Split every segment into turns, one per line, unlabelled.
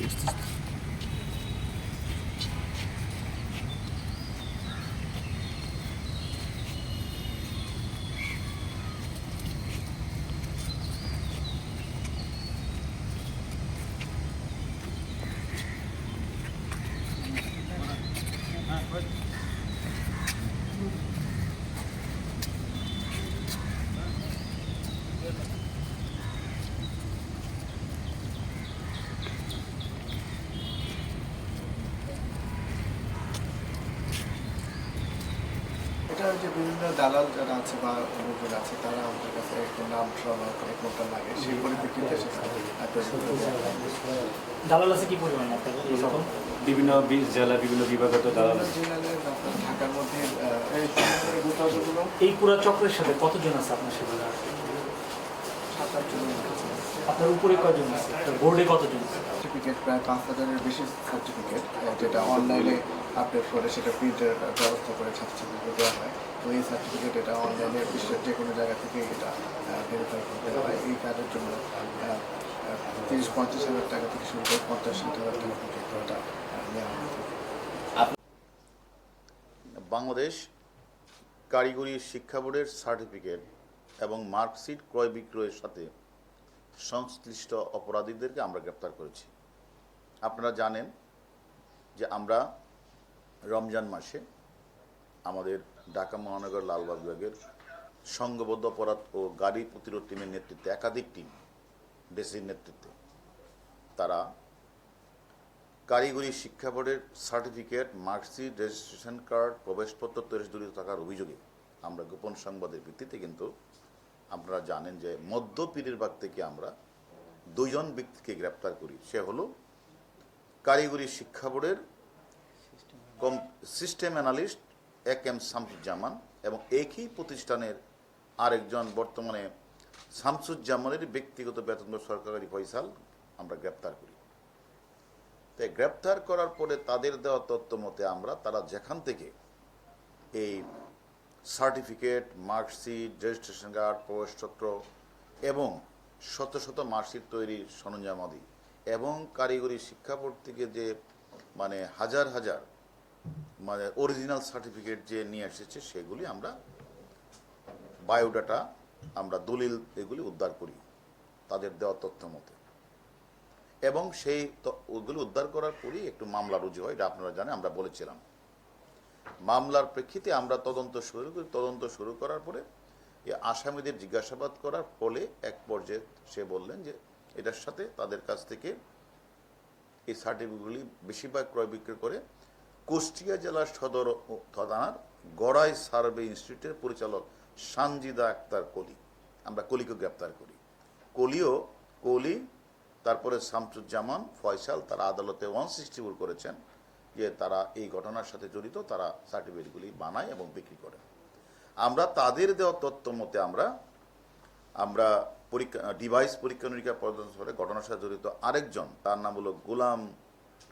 Just
এটা যে বিভিন্ন দালাল যারা আছে বা লোকজন আছে তারা আমাদের কাছে একটু নাম সবার এক মোটা লাগে। সেই পরিপ্রেক্ষিতে করে।
দালাল আছে কি পরিমাণ
বিভিন্ন জেলা বিভিন্ন বিভাগত দালাল আছে।
ঢাকার মধ্যে এই
পুরো চক্রের সাথে কতজন আছে আপনার সাথে
সাত আট জনের কাছে
আপনার উপরে কয়জন আছে? বোর্ডে কতজন
সার্টিফিকেট প্রায় পাঁচ হাজারের বেশি সার্টিফিকেট যেটা অনলাইনে আপলোড করে সেটা প্রিন্টের ব্যবস্থা করে ছাত্রছাত্রীকে দেওয়া হয়। তো এই সার্টিফিকেট এটা অনলাইনে বিশ্বের যে কোনো জায়গা থেকে এটা ভেরিফাই করতে হয়। এই কাজের জন্য তিরিশ পঞ্চাশ হাজার টাকা থেকে শুরু করে পঞ্চাশ ষাট হাজার টাকা পর্যন্ত এটা নেওয়া
বাংলাদেশ কারিগরি শিক্ষা বোর্ডের সার্টিফিকেট এবং মার্কশিট ক্রয় বিক্রয়ের সাথে সংশ্লিষ্ট অপরাধীদেরকে আমরা গ্রেপ্তার করেছি। আপনারা জানেন যে আমরা রমজান মাসে আমাদের ঢাকা মহানগর লালবাগ বিভাগের সংঘবদ্ধ অপরাধ ও গাড়ি প্রতিরোধ টিমের নেতৃত্বে একাধিক টিম, ডিসির নেতৃত্বে, তারা কারিগরি শিক্ষা বোর্ডের সার্টিফিকেট, মার্কশিট, রেজিস্ট্রেশন কার্ড, প্রবেশপত্র তরিজড়িত থাকার অভিযোগে আমরা গোপন সংবাদের ভিত্তিতে কিন্তু আপনারা জানেন যে মধ্য পীরেরবাগ থেকে আমরা দুইজন ব্যক্তিকে গ্রেপ্তার করি। সে হলো কারিগরি শিক্ষা বোর্ডের কম system analyst A K M Shamsuzzaman এবং একই প্রতিষ্ঠানের আরেকজন বর্তমানে শামসুজ্জামানের ব্যক্তিগত বেতন সরকারি ফয়সাল আমরা গ্রেপ্তার করি। তাই গ্রেপ্তার করার পরে তাদের দেওয়া তথ্য মতে আমরা তারা যেখান থেকে এই সার্টিফিকেট, মার্কশিট রেজিস্ট্রেশন কার্ড প্রবেশপত্র এবং শত শত মার্কশিট তৈরির সরঞ্জামাদি এবং কারিগরি শিক্ষা বোর্ড থেকে যে মানে হাজার হাজার মানে অরিজিনাল সার্টিফিকেট যে নিয়ে এসেছে সেগুলি আমরা বায়োডাটা আমরা দলিল এগুলি উদ্ধার করি তাদের দেওয়া তথ্য মতে। এবং সেই ওগুলো উদ্ধার করার পরই একটু মামলা রুজু হয়, এটা আপনারা জানেন, আমরা বলেছিলাম। মামলার প্রেক্ষিতে আমরা তদন্ত শুরু করি। তদন্ত শুরু করার পরে এই আসামিদের জিজ্ঞাসাবাদ করার ফলে এক পর্যায়ে সে বললেন যে এটার সাথে তাদের কাছ থেকে এই সার্টিফিকেটগুলি বেশিরভাগ ক্রয় বিক্রয় করে কুষ্টিয়া জেলার সদর থানার গড়াই সার্ভে ইনস্টিটিউটের পরিচালক সানজিদা আক্তার কলি। আমরা কলিকে গ্রেপ্তার করি। কলিও কলি, তারপরে শামসুজ্জামান ফয়সাল তারা আদালতে ওয়ান সিক্সটি করেছেন। যে তারা এই ঘটনার সাথে জড়িত, তারা সার্টিফিকেটগুলি বানায় এবং বিক্রি করে। আমরা তাদের দেওয়া তথ্য মতে আমরা আমরা পরীক্ষা, ডিভাইস পরীক্ষা নিরীক্ষা প্রদর্শন করে ঘটনার সাথে জড়িত আরেকজন, তার নাম হলো গোলাম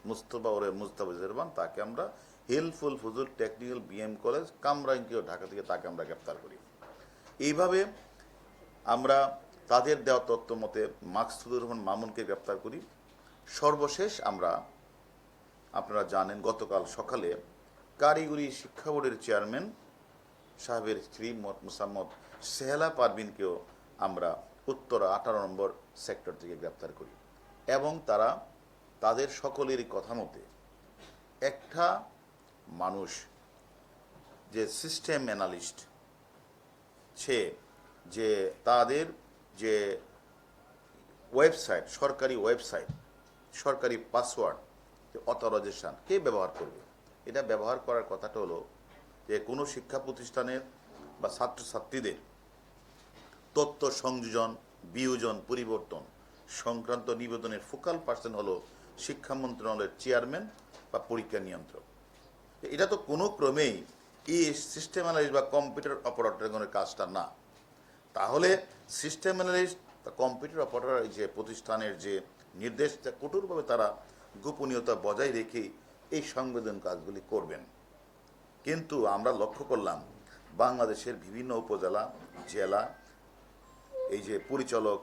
মুস্তফা ওরে মুস্তাফা জেরবান, তাকে আমরা হেলফুল ফজুল টেকনিক্যাল বিএম কলেজ কামরাঙ্গীয় ঢাকা থেকে তাকে আমরা গ্রেপ্তার করি। এইভাবে আমরা তাদের দেওয়া তথ্য মতে মাকসুদুর রহমান মামুনকে গ্রেপ্তার করি। সর্বশেষ আমরা আপনারা জানেন গতকাল সকালে কারিগরি শিক্ষা বোর্ডের চেয়ারম্যান সাহেবের স্ত্রী মুসাম্মদ সেহেলা পারভিনকেও আমরা উত্তর আঠারো নম্বর সেক্টর থেকে গ্রেপ্তার করি এবং তারা তাদের সকলেরই কথা মতে একটা মানুষ যে সিস্টেম অ্যানালিস্ট সে যে তাদের যে ওয়েবসাইট সরকারি ওয়েবসাইট সরকারি পাসওয়ার্ড যে অথরাইজেশন। কে ব্যবহার করবে? এটা ব্যবহার করার কথাটা হলো যে কোনো শিক্ষা প্রতিষ্ঠানের বা ছাত্রছাত্রীদের তথ্য সংযোজন, বিয়োজন, পরিবর্তন সংক্রান্ত নিবেদনের ফোকাল পার্সন হলো শিক্ষা মন্ত্রণালয়ের চেয়ারম্যান বা পরীক্ষা নিয়ন্ত্রক। এটা তো কোনো ক্রমেই এই সিস্টেম অ্যানালিস্ট বা কম্পিউটার অপারেটরের কাজটা না। তাহলে সিস্টেম অ্যানালিস্ট বা কম্পিউটার অপারেটর যে প্রতিষ্ঠানের যে নির্দেশটা কঠোরভাবে তারা গোপনীয়তা বজায় রেখে এই সংবেদন কাজগুলি করবেন। কিন্তু আমরা লক্ষ্য করলাম, বাংলাদেশের বিভিন্ন উপজেলা, জেলা, এই যে পরিচালক,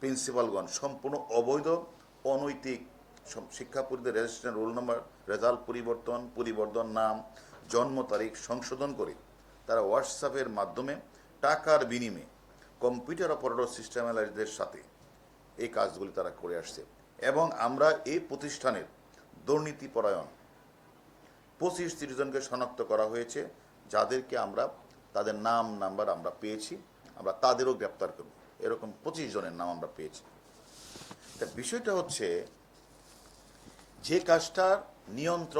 প্রিন্সিপালগণ সম্পূর্ণ অবৈধ, অনৈতিক শিক্ষা পরিদের রেজিস্ট্রেশন রোল নম্বর, রেজাল্ট পরিবর্তন পরিবর্তন নাম, জন্ম তারিখ সংশোধন করে তারা হোয়াটসঅ্যাপের মাধ্যমে টাকার বিনিময়ে কম্পিউটার অপারেটর সিস্টেম অ্যানালিস্টদের সাথে এই কাজগুলি তারা করে আসছে। এবং আমরা এই প্রতিষ্ঠানের দুর্নীতিপরায়ণ পঁচিশ তিরিশ জনকে শনাক্ত করা হয়েছে, যাদেরকে আমরা, তাদের নাম, নাম্বার আমরা পেয়েছি, আমরা তাদেরও গ্রেপ্তার করব। এরকম পঁচিশ জনের নাম আমরা পেয়েছি। তা বিষয়টা হচ্ছে, যে কাজটার নিয়ন্ত্রক